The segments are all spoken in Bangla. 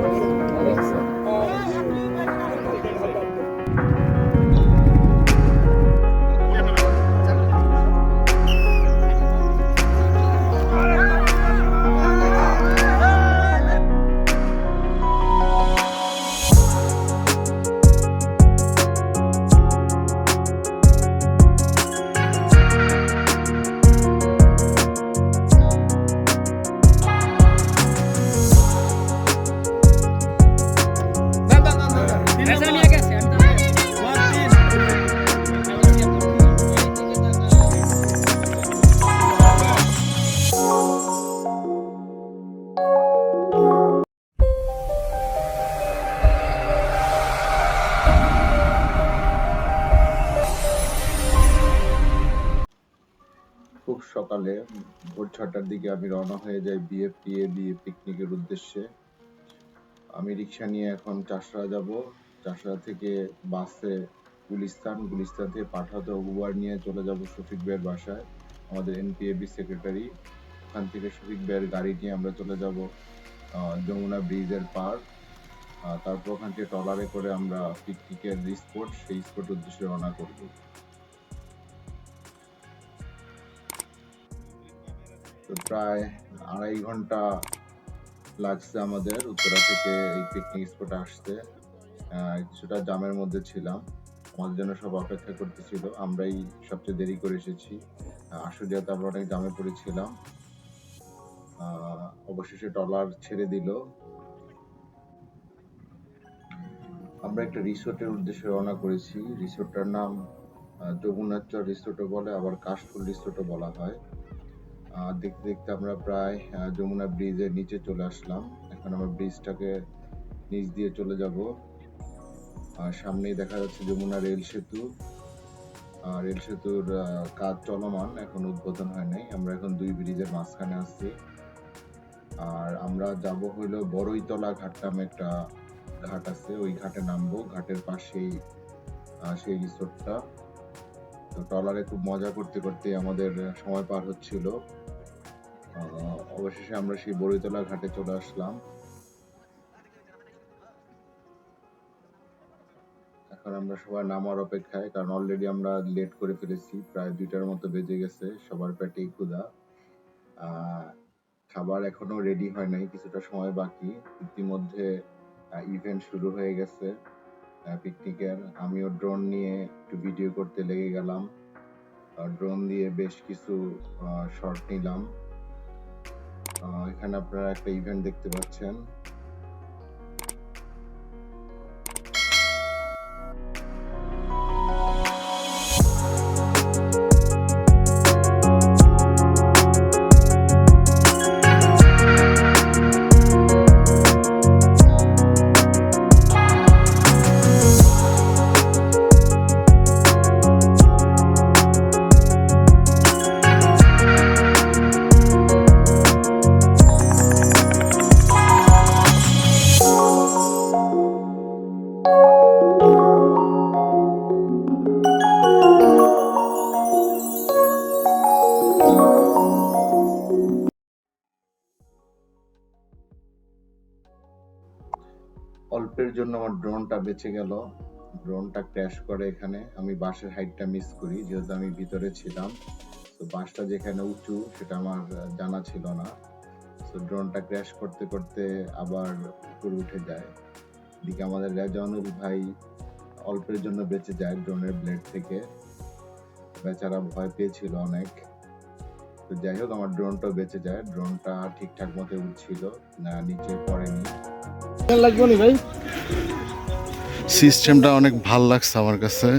Gracias. খুব সকালে ভোর ছটার দিকে আমি রওনা হয়ে যাই বিএফপিএ বিএ পিকনিকের উদ্দেশ্যে। আমি রিক্সা নিয়ে এখন চাষড়া যাব। চাষড়া থেকে বাসে গুলিস্তান গুলিস্তান থেকে পাঠাতে উবার নিয়ে চলে যাব শফিক ভাইয়ের বাসায়, আমাদের এনপিএবি সেক্রেটারি। ওখান থেকে শফিক ভাইয়ের গাড়ি নিয়ে আমরা চলে যাব যমুনা ব্রিজের পার। তারপর ওখান থেকে ট্রলারে করে আমরা পিকনিকের যে স্পট, সেই স্পট উদ্দেশ্যে রওনা করব। তো প্রায় আড়াই ঘণ্টা লাগছে আমাদের। উত্তরা থেকে এই পিকনিক স্পটে আসতে। কিছুটা জামের মধ্যে ছিলাম। আমাদের জন্য সব অপেক্ষা করতেছিল। আমরাই সবচেয়ে দেরি করে এসেছি। আশুলিয়াতে আমরা অনেক জামে পড়েছিলাম অবশেষে টলার ছেড়ে দিল। আমরা একটা রিসোর্টের উদ্দেশ্যে রওনা করেছি। রিসোর্টটার নাম যমুনাচর রিসোর্টও বলে, আবার কাশফুল রিসোর্টও বলা হয়। দেখতে দেখতে আমরা প্রায় যমুনা ব্রিজের নিচে চলে আসলাম। এখন আমরা ব্রিজটাকে নিচ দিয়ে চলে যাব। আর সামনেই দেখা যাচ্ছে যমুনা রেল সেতু। আহ, রেল সেতুর কাজ চলমান এখন উদ্বোধন হয় নাই। আমরা এখন দুই ব্রিজের মাঝখানে আছি। আর আমরা যাব হইল বড়ইতলা ঘাট নামে একটা ঘাট আছে ওই ঘাটে নামবো। ঘাটের পাশেই সেই রিসোর্টটা তো ট্রলারে খুব মজা করতে করতে আমাদের সময় পার হচ্ছিল। অবশেষে আমরা সেই বড়িতলা ঘাটে চলে আসলাম। এখন আমরা সবাই নামার অপেক্ষায়, কারণ অলরেডি আমরা লেট করে ফেলেছি, প্রায় দুইটার মতো বেজে গেছে, সবার পেটেই ক্ষুধা। খাবার এখনও রেডি হয় নাই, কিছুটা সময় বাকি। ইতিমধ্যে ইভেন্ট শুরু হয়ে গেছে। পিকনিকের আমিও ড্রোন নিয়ে একটু ভিডিও করতে লেগে গেলাম। ড্রোন দিয়ে বেশ কিছু শর্ট নিলাম। এখানে আপনারা একটা ইভেন্ট দেখতে পাচ্ছেন। অল্পের জন্য আমার ড্রোনটা বেঁচে গেল। ড্রোনটা ক্র্যাশ করে এখানে। আমি বাসের হাইটটা মিস করি, যেহেতু আমি ভিতরে ছিলাম। তো বাসটা যেখানে উঁচু, সেটা আমার জানা ছিল না। তো ড্রোনটা ক্র্যাশ করতে করতে আবার উপরে উঠে যায়। এদিকে আমাদের রেজানুল ভাই অল্পের জন্য বেঁচে যায় ড্রোনের ব্লেড থেকে। বেচারা ভয় পেয়েছিল অনেক। তো যাই হোক, আমার ড্রোনটাও বেঁচে যায়। ড্রোনটা ঠিকঠাক মতো উঠছিল, না, নিচে পড়েনি। লাগবে ভাই? সিস্টেমটা অনেক ভালো লাগছে আমার কাছে।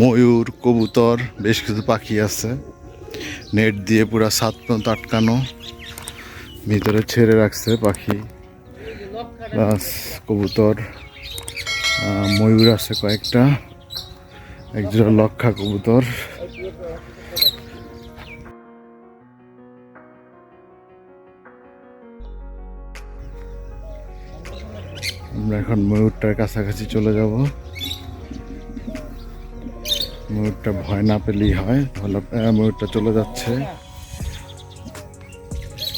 ময়ূর, কবুতর, বেশ কিছু পাখি আছে। নেট দিয়ে পুরো সাত পর্যন্ত আটকানো। ভিতরে ছেড়ে রাখছে পাখি। প্লাস কবুতর ময়ূর আছে কয়েকটা। একজোড়া লক্ষা কবুতর। আমরা এখন ময়ূরটার কাছাকাছি চলে যাব। ময়ূরটা ভয় না পেলেই হয় তাহলে ময়ূরটা চলে যাচ্ছে।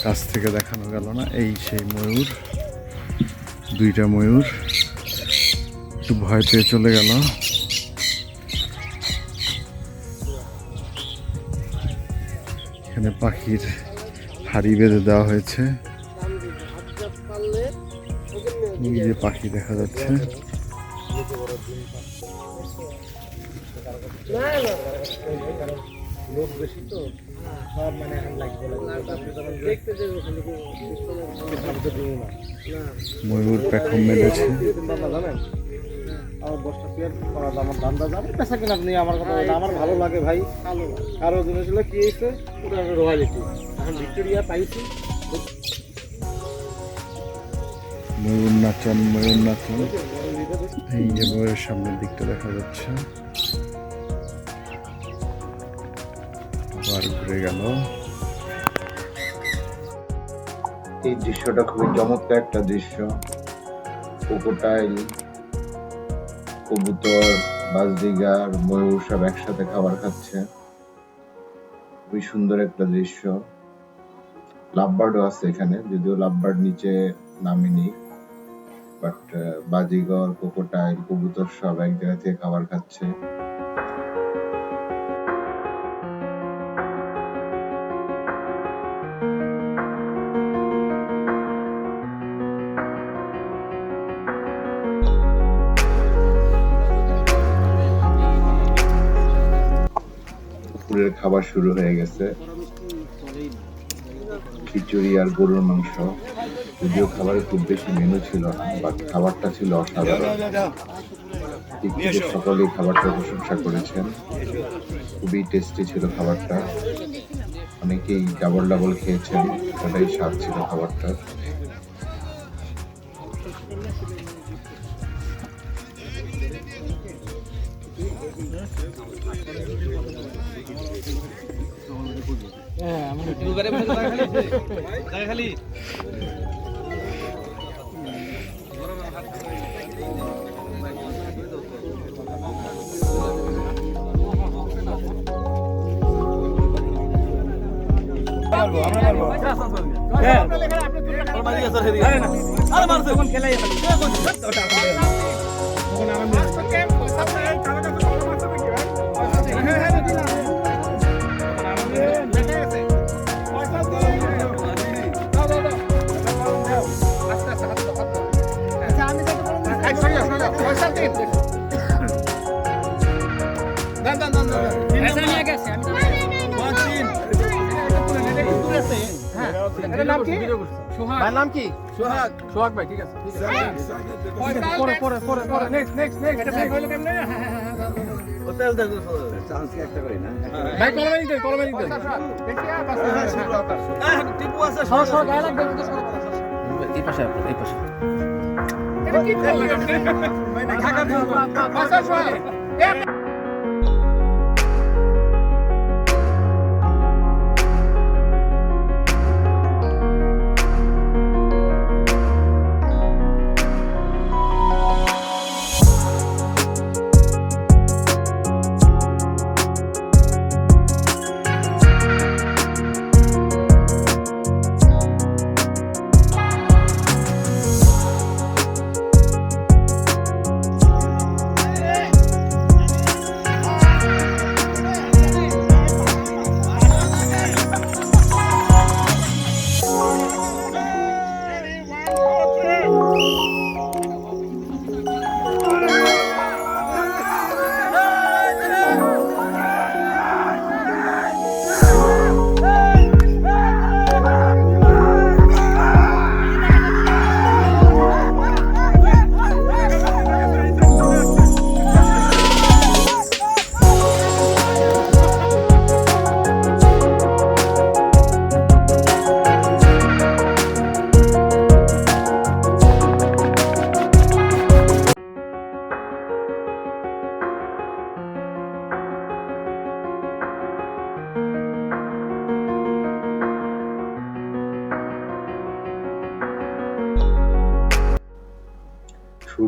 কাছ থেকে দেখানো গেল না, এই সেই ময়ূর, দুইটা ময়ূর। একটু ভয় পেয়ে চলে গেল। এখানে পাখির হাড়ি বেঁধে দেওয়া হয়েছে। ওই যে পাখি দেখা যাচ্ছে। তো সব মানে ময়ূর পেখম মেলেছে আমার করা আমার কিনা আমার কথা আমার ভালো লাগে ভাই। আরও জিনিস কি হয়েছে? এখন ভিক্টোরিয়া পাইছি। ময়ূর নাচন ময়ূর নাচন এই যে ময়ূরের সামনের দিকটা দেখা যাচ্ছে। আবার ঘুরে গেল। এই দৃশ্যটা খুবই চমৎকার একটা দৃশ্য। কোকোটাইল কবুতর বাজদিগার ময়ূর সব একসাথে খাবার খাচ্ছে। খুবই সুন্দর একটা দৃশ্য। লাভবার্ডও আছে এখানে, যদিও লাভবার্ড নিচে নামেনি। বাট বাজিগর কোকোটাইল কবুতর সব এক জায়গা থেকে খাবার খাচ্ছে। খাবার শুরু হয়ে গেছে। খিচুড়ি আর গরুর মাংস। যদিও খাবারে খুব বেশি মেনু ছিল না বাট খাবারটা ছিল অসাধারণ। সকলেই খাবারটা প্রশংসা করেছেন খুবই টেস্টি ছিল খাবারটা। অনেকেই ডাবল ডাবল খেয়েছেন ওটাই স্বাদ ছিল খাবারটা। ভাইয়ের নাম কি সোহাগ সোহাগ ভাই ঠিক আছে পরে পরে পরে পরে নেক্সট নেক্সট নেক্সট ভাই এই পাশে এই পাশে ঢাকা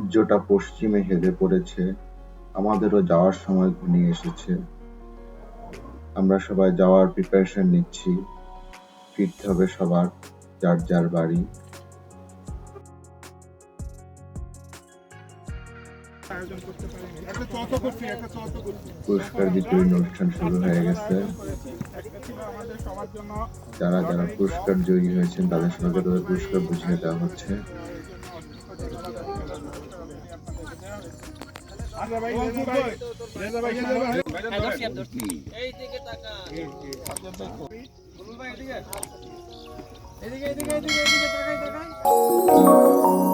সূর্যটা পশ্চিমে হেলে পড়েছে, আমাদেরও যাওয়ার সময় ঘনিয়ে এসেছে। আমরা সবাই যাওয়ার প্রিপারেশন নিচ্ছি। ফিরতে হবে সবার, যার যার বাড়ি। পুরস্কার বিতরণ অনুষ্ঠান শুরু হয়ে গেছে। যারা যারা পুরস্কার জয়ী হয়েছেন, তাদের সঙ্গে তাদের পুরস্কার বুঝিয়ে দেওয়া হচ্ছে। এদিকে এদিকে এদিকে এদিকে তাকাই তাকাই